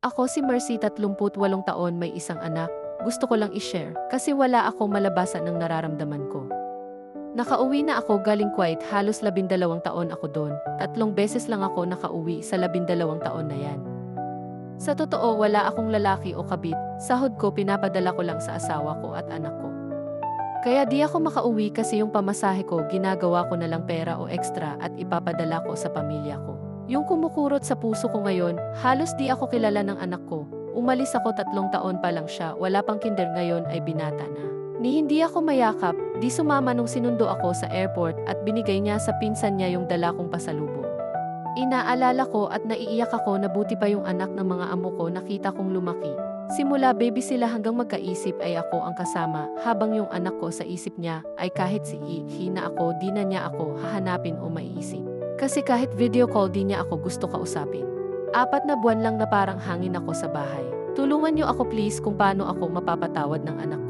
Ako si Mercy 38 taon may isang anak. Gusto ko lang i-share kasi wala ako malabasan ng nararamdaman ko. Nakauwi na ako galing Kuwait halos labindalawang taon ako doon. Tatlong beses lang ako nakauwi sa labindalawang taon na yan. Sa totoo, wala akong lalaki o kabit. Sahod ko pinapadala ko lang sa asawa ko at anak ko. Kaya di ako makauwi kasi yung pamasahe ko ginagawa ko na lang pera o extra at ipapadala ko sa pamilya ko. Yung kumukurot sa puso ko ngayon, halos di ako kilala ng anak ko. Umalis ako tatlong taon pa lang siya, wala pang kinder ngayon ay binata na. Ni hindi ako mayakap, di sumama nung sinundo ako sa airport at binigay niya sa pinsan niya yung dala kong pasalubong. Inaalala ko at naiiyak ako na buti pa yung anak ng mga amo ko nakita kong lumaki. Simula baby sila hanggang magkaisip ay ako ang kasama habang yung anak ko sa isip niya ay kahit si Ihi na ako di na niya ako hahanapin o maiisip. Kasi kahit video call di niya ako gusto kausapin. Apat na buwan lang na parang hangin ako sa bahay. Tulungan niyo ako please kung paano ako mapapatawad ng anak ko.